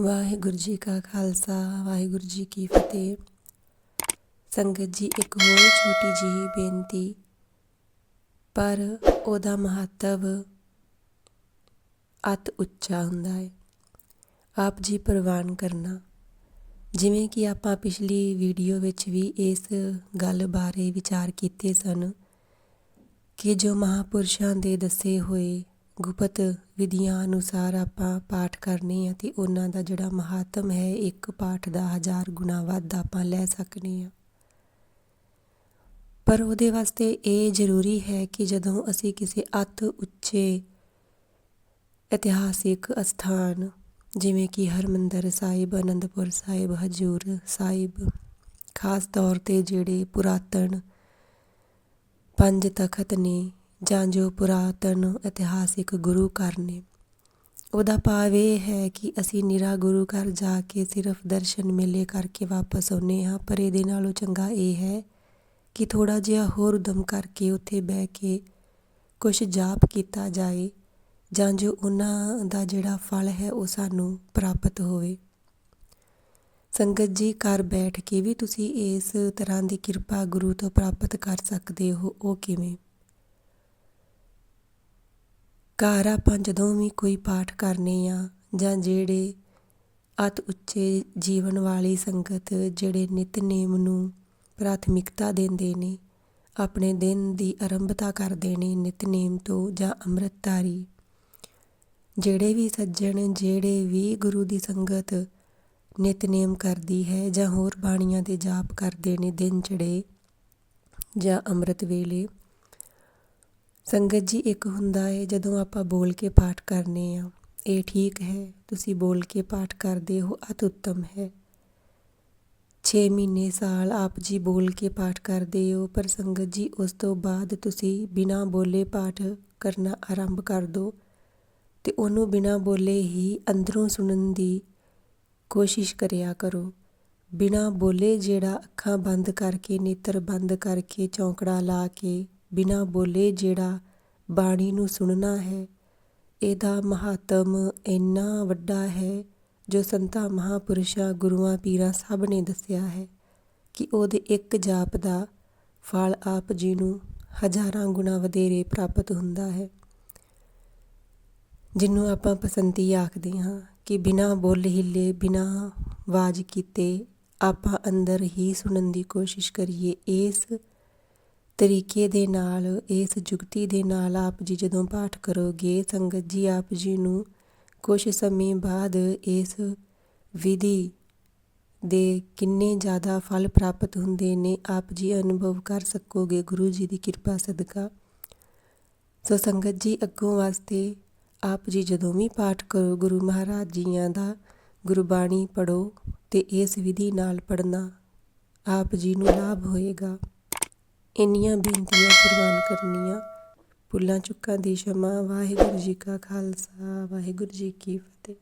ਵਾਹਿਗੁਰੂ ਜੀ ਕਾ ਖਾਲਸਾ, ਵਾਹਿਗੁਰੂ ਜੀ ਕੀ ਫਤਿਹ। ਸੰਗਤ ਜੀ, ਇੱਕ ਹੋਰ ਛੋਟੀ ਜਿਹੀ ਬੇਨਤੀ, ਪਰ ਉਹਦਾ ਮਹੱਤਵ ਅਤ ਉੱਚਾ ਹੁੰਦਾ ਹੈ। ਆਪ ਜੀ ਪ੍ਰਵਾਨ ਕਰਨਾ। ਜਿਵੇਂ ਕਿ ਆਪਾਂ ਪਿਛਲੀ ਵੀਡੀਓ ਵਿੱਚ ਵੀ ਇਸ ਗੱਲ ਬਾਰੇ ਵਿਚਾਰ ਕੀਤੇ ਸਨ ਕਿ ਜੋ ਮਹਾਪੁਰਸ਼ਾਂ ਦੇ ਦੱਸੇ ਹੋਏ ਗੁਪਤ ਵਿਧੀਆਂ ਅਨੁਸਾਰ ਆਪਾਂ ਪਾਠ ਕਰਨੇ ਆ ਅਤੇ ਉਹਨਾਂ ਦਾ ਜਿਹੜਾ ਮਹਾਤਮ ਹੈ, ਇੱਕ ਪਾਠ ਦਾ ਹਜ਼ਾਰ ਗੁਣਾ ਵੱਧ ਆਪਾਂ ਲੈ ਸਕਦੇ ਆ। ਪਰ ਉਹਦੇ ਵਾਸਤੇ ਇਹ ਜ਼ਰੂਰੀ ਹੈ ਕਿ ਜਦੋਂ ਅਸੀਂ ਕਿਸੇ ਅਤ ਉੱਚੇ ਇਤਿਹਾਸਿਕ ਅਸਥਾਨ, ਜਿਵੇਂ ਕਿ ਹਰਮੰਦਰ ਸਾਹਿਬ, ਅਨੰਦਪੁਰ ਸਾਹਿਬ, ਹਜੂਰ ਸਾਹਿਬ, ਖਾਸ ਤੌਰ ਤੇ ਜਿਹੜੇ ਪੁਰਾਤਨ ਪੰਜ ਤਖਤ ਨੇ ਜਾਂ ਜੋ ਪੁਰਾਤਨ ਇਤਿਹਾਸਿਕ ਗੁਰੂ ਘਰ ਨੇ। ਉਹਦਾ ਭਾਵ ਇਹ ਹੈ ਕਿ ਅਸੀਂ ਨਿਰਾ ਗੁਰੂ ਘਰ ਜਾ ਕੇ ਸਿਰਫ ਦਰਸ਼ਨ ਮੇਲੇ ਕਰਕੇ ਵਾਪਸ ਆਉਨੇ ਹਾਂ, ਪਰ ਇਹਦੇ ਨਾਲੋਂ ਚੰਗਾ ਇਹ ਹੈ ਕਿ ਥੋੜਾ ਜਿਹਾ ਹੋਰ ਉਦਮ ਕਰਕੇ ਉੱਥੇ ਬਹਿ ਕੇ ਕੁਝ ਜਾਪ ਕੀਤਾ ਜਾਏ ਜਾਂ ਜੋ ਉਹਨਾਂ ਦਾ ਜਿਹੜਾ ਫਲ ਹੈ ਉਹ ਸਾਨੂੰ ਪ੍ਰਾਪਤ ਹੋਵੇ। ਸੰਗਤ ਜੀ, ਘਰ ਬੈਠ ਕੇ ਵੀ ਤੁਸੀਂ ਇਸ ਤਰ੍ਹਾਂ ਦੀ ਕਿਰਪਾ ਗੁਰੂ ਤੋਂ ਪ੍ਰਾਪਤ ਕਰ ਸਕਦੇ ਹੋ, ਉਹ ਕਿਵੇਂ? ਘਰ ਆਪਾਂ ਜਦੋਂ ਵੀ ਕੋਈ ਪਾਠ ਕਰਨੇ ਆ ਜਾਂ ਜਿਹੜੇ ਅਤ ਉੱਚੇ ਜੀਵਨ ਵਾਲੀ ਸੰਗਤ ਜਿਹੜੇ ਨਿਤਨੇਮ ਨੂੰ ਪ੍ਰਾਥਮਿਕਤਾ ਦਿੰਦੇ ਨੇ, ਆਪਣੇ ਦਿਨ ਦੀ ਆਰੰਭਤਾ ਕਰਦੇ ਨੇ ਨਿਤਨੇਮ ਤੋਂ ਜਾਂ ਅੰਮ੍ਰਿਤਧਾਰੀ। ਜਿਹੜੇ ਵੀ ਸੱਜਣ, ਜਿਹੜੇ ਵੀ ਗੁਰੂ ਦੀ ਸੰਗਤ ਨਿਤਨੇਮ ਕਰਦੀ ਹੈ ਜਾਂ ਹੋਰ ਬਾਣੀਆਂ ਦੇ ਜਾਪ ਕਰਦੇ ਨੇ ਦਿਨ ਚੜੇ ਜਾਂ ਅੰਮ੍ਰਿਤ ਵੇਲੇ ਸੰਗਤ ਜੀ, ਇੱਕ ਹੁੰਦਾ ਹੈ ਜਦੋਂ ਆਪਾਂ ਬੋਲ ਕੇ ਪਾਠ ਕਰਨੇ ਆ, ਇਹ ਠੀਕ ਹੈ, ਤੁਸੀਂ ਬੋਲ ਕੇ ਪਾਠ ਕਰਦੇ ਹੋ, ਅਤ ਉੱਤਮ ਹੈ। 6 ਮਹੀਨੇ ਸਾਲ ਆਪ ਜੀ ਬੋਲ ਕੇ ਪਾਠ ਕਰਦੇ ਹੋ, ਪਰ ਸੰਗਤ ਜੀ, ਉਸ ਤੋਂ ਬਾਅਦ ਤੁਸੀਂ ਬਿਨਾ ਬੋਲੇ ਪਾਠ ਕਰਨਾ ਆਰੰਭ ਕਰ ਦਿਓ ਤੇ ਉਹਨੂੰ ਬਿਨਾ ਬੋਲੇ ਹੀ ਅੰਦਰੋਂ ਸੁਣਨ ਦੀ ਕੋਸ਼ਿਸ਼ ਕਰਿਆ ਕਰੋ। ਬਿਨਾ ਬੋਲੇ ਜਿਹੜਾ ਅੱਖਾਂ ਬੰਦ ਕਰਕੇ, ਨੇਤਰ ਬੰਦ ਕਰਕੇ, ਚੌਂਕੜਾ ਲਾ ਕੇ ਬਿਨਾਂ ਬੋਲੇ ਜਿਹੜਾ ਬਾਣੀ ਨੂੰ ਸੁਣਨਾ ਹੈ, ਇਹਦਾ ਮਹਾਤਮ ਇੰਨਾ ਵੱਡਾ ਹੈ ਜੋ ਸੰਤਾਂ ਮਹਾਪੁਰਸ਼ਾਂ ਗੁਰੂਆਂ ਪੀਰਾਂ ਸਭ ਨੇ ਦੱਸਿਆ ਹੈ ਕਿ ਉਹਦੇ ਇੱਕ ਜਾਪ ਦਾ ਫਲ ਆਪ ਜੀ ਨੂੰ ਹਜ਼ਾਰਾਂ ਗੁਣਾ ਵਧੇਰੇ ਪ੍ਰਾਪਤ ਹੁੰਦਾ ਹੈ। ਜਿਹਨੂੰ ਆਪਾਂ ਪਸੰਦੀ ਆਖਦੇ ਹਾਂ ਕਿ ਬਿਨਾਂ ਬੋਲ ਹਿੱਲੇ, ਬਿਨਾਂ ਆਵਾਜ਼ ਕੀਤੇ ਆਪਾਂ ਅੰਦਰ ਹੀ ਸੁਣਨ ਦੀ ਕੋਸ਼ਿਸ਼ ਕਰੀਏ, ਇਸ ਤਰੀਕੇ ਦੇ ਨਾਲ, ਇਸ ਜੁਗਤੀ ਦੇ ਨਾਲ ਆਪ ਜੀ ਜਦੋਂ ਪਾਠ ਕਰੋਗੇ, ਸੰਗਤ ਜੀ ਆਪ ਜੀ ਨੂੰ ਕੁਝ ਸਮੇਂ ਬਾਅਦ ਇਸ ਵਿਧੀ ਦੇ ਕਿੰਨੇ ਜ਼ਿਆਦਾ ਫਲ ਪ੍ਰਾਪਤ ਹੁੰਦੇ ਨੇ, ਆਪ ਜੀ ਅਨੁਭਵ ਕਰ ਸਕੋਗੇ? ਗੁਰੂ ਜੀ ਦੀ ਕਿਰਪਾ ਸਦਕਾ। ਸੋ ਸੰਗਤ ਜੀ, ਅੱਗੋਂ ਵਾਸਤੇ ਆਪ ਜੀ ਜਦੋਂ ਵੀ ਪਾਠ ਕਰੋ, ਗੁਰੂ ਮਹਾਰਾਜ ਜੀਆਂ ਦਾ ਗੁਰਬਾਣੀ ਪੜੋ ਤੇ ਇਸ ਵਿਧੀ ਨਾਲ ਪੜਨਾ ਆਪ ਜੀ ਨੂੰ ਲਾਭ ਹੋਏਗਾ। ਇੰਨੀਆਂ ਬੇਨਤੀਆਂ ਪ੍ਰਵਾਨ ਕਰਨੀਆਂ। ਭੁੱਲਾਂ ਚੁੱਕਾਂ ਦੀ ਸ਼ਮਾ। ਵਾਹਿਗੁਰੂ ਜੀ ਕਾ ਖਾਲਸਾ। ਵਾਹਿਗੁਰੂ ਜੀ ਕੀ ਫਤਿਹ।